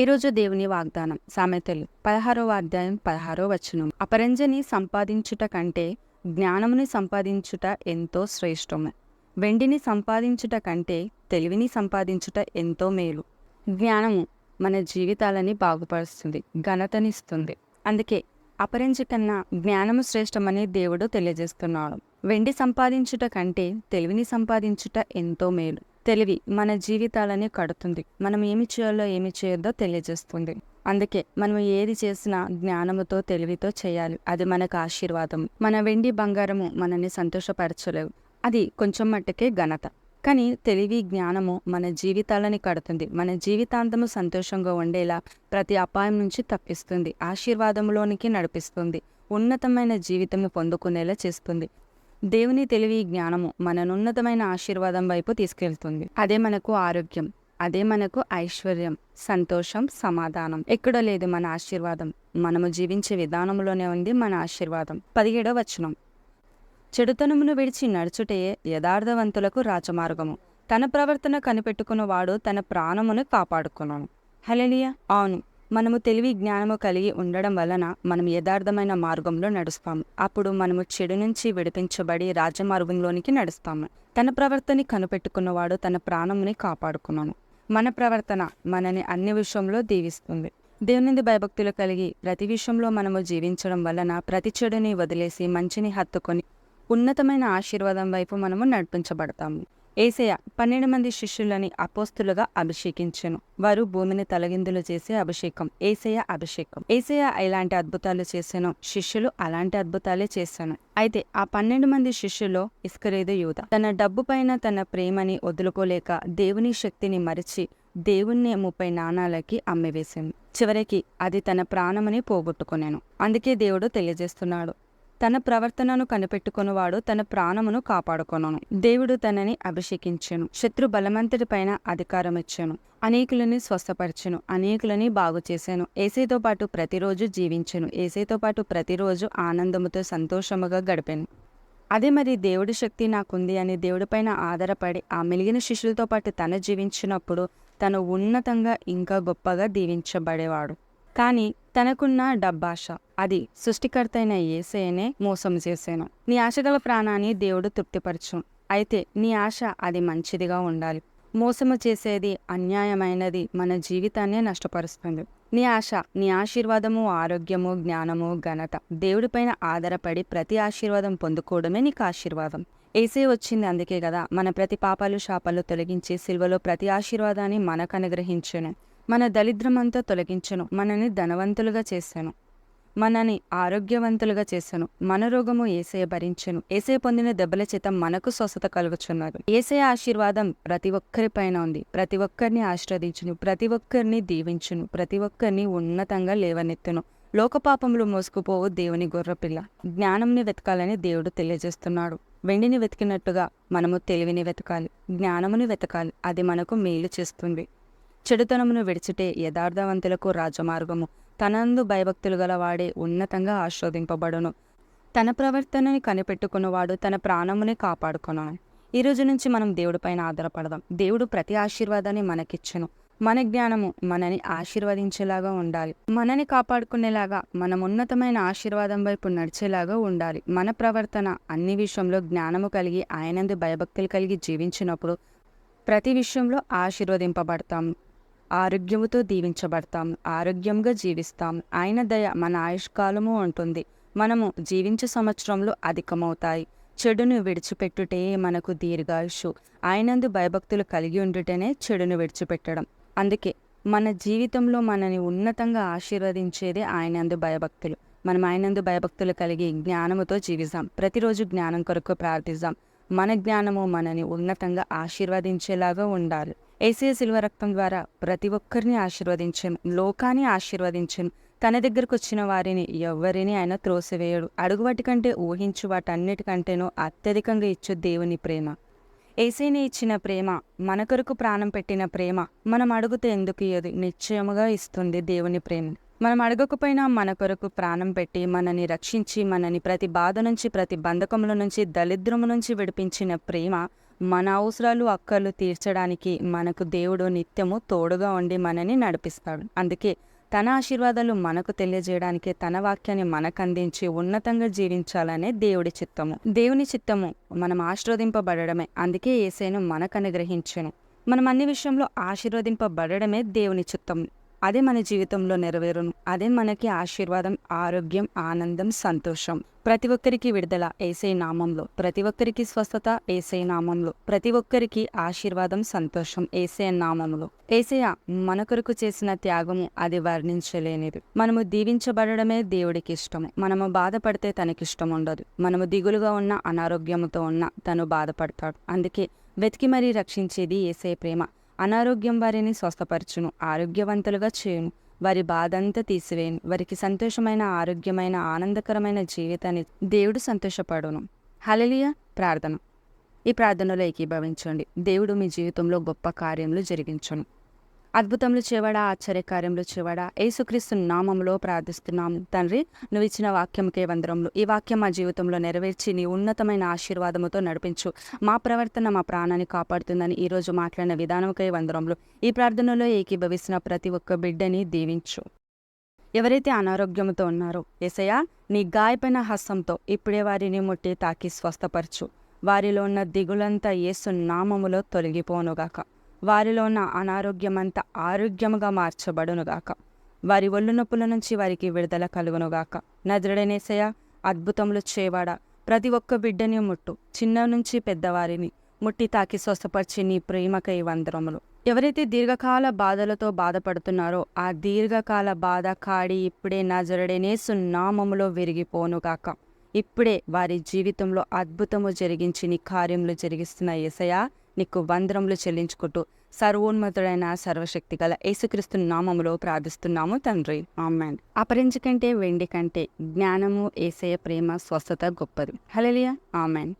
ఈరోజు దేవుని వాగ్దానం. సామెతలు పదహారవ అధ్యాయం పదహారో వచనం. అపరంజని సంపాదించుట కంటే జ్ఞానముని సంపాదించుట ఎంతో శ్రేష్టము. వెండిని సంపాదించుట కంటే తెలివిని సంపాదించుట ఎంతో మేలు. జ్ఞానము మన జీవితాలని బాగుపరుస్తుంది ఘనతనిస్తుంది. అందుకే అపరంజి కన్నా జ్ఞానము శ్రేష్టమని దేవుడు తెలియజేస్తున్నాడు. వెండి సంపాదించుట కంటే తెలివిని సంపాదించుట ఎంతో మేలు. తెలివి మన జీవితాలని కడుతుంది. మనం ఏమి చేయాలో ఏమి చేయొద్దో తెలియజేస్తుంది. అందుకే మనం ఏది చేసినా జ్ఞానముతో తెలివితో చేయాలి. అది మనకు ఆశీర్వాదం మన వెండి బంగారము మనల్ని సంతోషపరచలేవు. అది కొంచెం మట్టుకే ఘనత. కానీ తెలివి జ్ఞానము మన జీవితాలని కడుతుంది. మన జీవితాంతము సంతోషంగా ఉండేలా ప్రతి అపాయం నుంచి తప్పిస్తుంది. ఆశీర్వాదంలోనికి నడిపిస్తుంది. ఉన్నతమైన జీవితం పొందుకునేలా చేస్తుంది. దేవుని తెలివి జ్ఞానము మననున్నతమైన ఆశీర్వాదం వైపు తీసుకెళ్తుంది. అదే మనకు ఆరోగ్యం అదే మనకు ఐశ్వర్యం సంతోషం సమాధానం. ఎక్కడ లేదు మన ఆశీర్వాదం. మనము జీవించే విధానంలోనే ఉంది మన ఆశీర్వాదం. పదిహేడవ వచనం. చెడుతనమును విడిచి నడుచుటయే యథార్థవంతులకు రాజమార్గము. తన ప్రవర్తన కనిపెట్టుకున్న వాడు తన ప్రాణమును కాపాడుకున్నాను హలెలియా అవును. మనము తెలివి జ్ఞానము కలిగి ఉండడం వలన మనం యథార్థమైన మార్గంలో నడుస్తాము. అప్పుడు మనము చెడు నుంచి విడిపించబడి రాజమార్గంలోనికి నడుస్తాము. తన ప్రవర్తన కనిపెట్టుకున్నవాడు తన ప్రాణముని కాపాడుకున్నాను. మన ప్రవర్తన మనని అన్ని విషయంలో దీవిస్తుంది. దేవునిది భయభక్తులు కలిగి ప్రతి విషయంలో మనము జీవించడం వలన ప్రతి చెడుని వదిలేసి మంచిని హత్తుకొని ఉన్నతమైన ఆశీర్వాదం వైపు మనము నడిపించబడతాము. ఏసయ పన్నెండు మంది శిష్యులని అపోస్తులుగా అభిషేకించను. వారు భూమిని తలగిందులు చేసే అభిషేకం ఏసయ అభిషేకం. ఏసయ ఎలాంటి అద్భుతాలు చేశాను శిష్యులు అలాంటి అద్భుతాలే చేశాను అయితే ఆ పన్నెండు మంది శిష్యుల్లో ఇస్కరేదు యూద. తన డబ్బు పైన తన ప్రేమని వదులుకోలేక దేవుని శక్తిని మరిచి దేవుణ్ణి ముప్పై నాణాలకి అమ్మివేసింది చివరికి అది తన ప్రాణమని పోగొట్టుకునేను. అందుకే దేవుడు తెలియజేస్తున్నాడు. తన ప్రవర్తనను కనిపెట్టుకునివాడు తన ప్రాణమును కాపాడుకొనను. దేవుడు తనని అభిషేకించెను. శత్రు బలమంతుడి పైన అధికారం ఇచ్చాను అనేకులని స్వస్థపరిచాను. అనేకులని బాగు చేశాను ఏసైతో పాటు ప్రతిరోజు జీవించాను. ఏసైతో పాటు ప్రతిరోజు ఆనందముతో సంతోషముగా గడిపాను. అదే మరి దేవుడి శక్తి నాకుంది అని దేవుడిపైన ఆధారపడి ఆ మెలిగిన శిష్యులతో పాటు తన జీవించినప్పుడు తను ఉన్నతంగా ఇంకా గొప్పగా దీవించబడేవాడు. కానీ తనకున్న డబ్బాష అది సృష్టికర్తైన ఏసేనే మోసం చేశాను నీ ఆశగల ప్రాణాన్ని దేవుడు తృప్తిపరచు. అయితే నీ ఆశ అది మంచిదిగా ఉండాలి. మోసము చేసేది అన్యాయమైనది మన జీవితాన్నే నష్టపరుస్తుంది. నీ ఆశ నీ ఆశీర్వాదము ఆరోగ్యము జ్ఞానము ఘనత. దేవుడిపైన ఆధారపడి ప్రతి ఆశీర్వాదం పొందుకోవడమే నీకు ఆశీర్వాదం. ఏసే వచ్చింది అందుకే కదా మన ప్రతి పాపాలు శాపాలు తొలగించి సిల్వలో ప్రతి ఆశీర్వాదాన్ని మనకు అనుగ్రహించను. మన దరిద్రమంతా తొలగించను మనని ధనవంతులుగా చేశాను మనని ఆరోగ్యవంతులుగా చేశాను మన రోగము ఏసయ భరించను. ఏసయ పొందిన దెబ్బల చేత మనకు స్వస్థత కలుగుచున్నారు ఏసయ ఆశీర్వాదం ప్రతి ఒక్కరిపైన ఉంది. ప్రతి ఒక్కరిని ఆశ్రవదించును. ప్రతి ఒక్కరిని దీవించును. ప్రతి ఒక్కరిని ఉన్నతంగా లేవనెత్తును. లోకపాపములు మోసుకుపోవు దేవుని గొర్రపిల్ల. జ్ఞానంని వెతకాలని దేవుడు తెలియజేస్తున్నాడు. వెండిని వెతికినట్టుగా మనము తెలివిని వెతకాలి. జ్ఞానముని వెతకాలి. అది మనకు మేలు చేస్తుంది. చెడుతనమును విడిచిటే యథార్థవంతులకు రాజమార్గము. తనందు భయభక్తులు గల వాడే ఉన్నతంగా ఆస్వాదింపబడును తన ప్రవర్తనని కనిపెట్టుకున్నవాడు తన ప్రాణముని కాపాడుకున్నాను ఈ రోజు నుంచి మనం దేవుడిపైన ఆధారపడదాం. దేవుడు ప్రతి ఆశీర్వాదాన్ని మనకిచ్చును. మన జ్ఞానము మనని ఆశీర్వదించేలాగా ఉండాలి. మనని కాపాడుకునేలాగా మనం ఉన్నతమైన ఆశీర్వాదం వైపు నడిచేలాగా ఉండాలి. మన ప్రవర్తన అన్ని విషయంలో జ్ఞానము కలిగి ఆయనందు భయభక్తులు కలిగి జీవించినప్పుడు ప్రతి విషయంలో ఆశీర్వదింపబడతాము ఆరోగ్యముతో దీవించబడతాం. ఆరోగ్యంగా జీవిస్తాం. ఆయన దయ మన ఆయుష్కాలము ఉంటుంది మనము జీవించే సంవత్సరంలో అధికమవుతాయి. చెడును విడిచిపెట్టుటే మనకు దీర్ఘాయుషు. ఆయనందు భయభక్తులు కలిగి ఉండుటనే చెడును విడిచిపెట్టడం. అందుకే మన జీవితంలో మనని ఉన్నతంగా ఆశీర్వదించేదే ఆయనందు భయభక్తులు. మనం ఆయనందు భయభక్తులు కలిగి జ్ఞానముతో జీవిస్తాం. ప్రతిరోజు జ్ఞానం కొరకు ప్రార్థిస్తాం. మన జ్ఞానము మనని ఉన్నతంగా ఆశీర్వదించేలాగా ఉండాలి. ఏసీ శిల్వ రక్తం ద్వారా ప్రతి ఒక్కరిని ఆశీర్వదించాను లోకాన్ని ఆశీర్వదించాను తన దగ్గరకు వచ్చిన వారిని ఎవ్వరిని ఆయన త్రోసివేయడు. అడుగువాటి కంటే ఊహించు వాటన్నిటికంటేనో అత్యధికంగా ఇచ్చు దేవుని ప్రేమ. ఏసీని ఇచ్చిన ప్రేమ మన కొరకు ప్రాణం పెట్టిన ప్రేమ మనం అడుగుతే ఎందుకు ఇయ్యదు? నిశ్చయముగా ఇస్తుంది దేవుని ప్రేమ మనం అడగకపోయినా మన కొరకు ప్రాణం పెట్టి మనని రక్షించి మనని ప్రతి బాధ నుంచి ప్రతి బంధకముల నుంచి దరిద్రము నుంచి విడిపించిన ప్రేమ మన అవసరాలు అక్కర్లు తీర్చడానికి మనకు దేవుడు నిత్యము తోడుగా ఉండి మనని నడిపిస్తాడు. అందుకే తన ఆశీర్వాదాలు మనకు తెలియజేయడానికి తన వాక్యాన్ని మనకు అందించి ఉన్నతంగా జీవించాలనే దేవుడి చిత్తము. దేవుని చిత్తము మనం ఆశీర్వదింపబడమే అందుకే ఏసైను మనకు అనుగ్రహించను మనం అన్ని విషయంలో ఆశీర్వదింపబడమే దేవుని చిత్తము. అదే మన జీవితంలో నెరవేరును. అదే మనకి ఆశీర్వాదం ఆరోగ్యం ఆనందం సంతోషం. ప్రతి ఒక్కరికి విడుదల ఏసై నామంలో. ప్రతి ఒక్కరికి స్వస్థత ఏసై నామంలో. ప్రతి ఒక్కరికి ఆశీర్వాదం సంతోషం ఏసై నామంలో. ఏసయ మన కొరకు చేసిన త్యాగము అది వర్ణించలేనిది. మనము దీవించబడమే దేవుడికి ఇష్టము. మనము బాధపడితే తనకిష్టం ఉండదు. మనము దిగులుగా ఉన్న అనారోగ్యముతో ఉన్న తను బాధపడతాడు. అందుకే వెతికి మరీ రక్షించేది ఏసే ప్రేమ. అనారోగ్యం వారిని స్వస్థపరచును ఆరోగ్యవంతులుగా చేయును. వారి బాధంతా తీసివేయను. వారికి సంతోషమైన ఆరోగ్యమైన ఆనందకరమైన జీవితాన్ని దేవుడు సంతోషపడును. హలలియ ప్రార్థన. ఈ ప్రార్థనలో ఏకీభవించండి. దేవుడు మీ జీవితంలో గొప్ప కార్యములు జరిగించను. అద్భుతములు చేవాడా ఆశ్చర్యకార్యములు చేవాడా? యేసుక్రీస్తు నామంలో ప్రార్థిస్తున్నాము. తండ్రి నువ్వు ఇచ్చిన వాక్యంకే వందరములు ఈ వాక్యం మా జీవితంలో నెరవేర్చి నీ ఉన్నతమైన ఆశీర్వాదముతో నడిపించు. మా ప్రవర్తన మా ప్రాణాన్ని కాపాడుతుందని ఈరోజు మాట్లాడిన విధానంకై వందరములు ఈ ప్రార్థనలో ఏకీభవిస్తున్న ప్రతి ఒక్క బిడ్డని దీవించు. ఎవరైతే అనారోగ్యంతో ఉన్నారో ఎసయా నీ గాయపైన హస్తంతో ఇప్పుడే వారిని ముట్టి తాకి స్వస్థపరచు. వారిలో ఉన్న దిగులంతా యేసు నామములో తొలగిపోనుగాక. వారిలో ఉన్న అనారోగ్యమంతా ఆరోగ్యముగా మార్చబడునుగాక. వారి ఒళ్ళు నొప్పుల నుంచి వారికి విడుదల కలుగునుగాక. నజరడనేసయ అద్భుతములు చేవాడా. ప్రతి ఒక్క బిడ్డని ముట్టు. చిన్న నుంచి పెద్దవారిని ముట్టి తాకి స్వస్థపరిచి నీ ప్రేమకై వందరములు. ఎవరైతే దీర్ఘకాల బాధలతో బాధపడుతున్నారో ఆ దీర్ఘకాల బాధ కాడి ఇప్పుడే నజరడనేసు నామములో విరిగిపోనుగాక. ఇప్పుడే వారి జీవితంలో అద్భుతము జరిగించి నీ కార్యములు జరిగిస్తున్న ఏసయా నీకు వందరములు చెల్లించుకుంటూ సర్వోన్నతుడైన సర్వశక్తి గల యేసుక్రీస్తు నామములో ప్రార్థిస్తున్నాము తండ్రి. ఆమెన్. అపరించి కంటే వెండి కంటే జ్ఞానము ఏసయ ప్రేమ స్వస్థత గొప్పది. Hallelujah amen.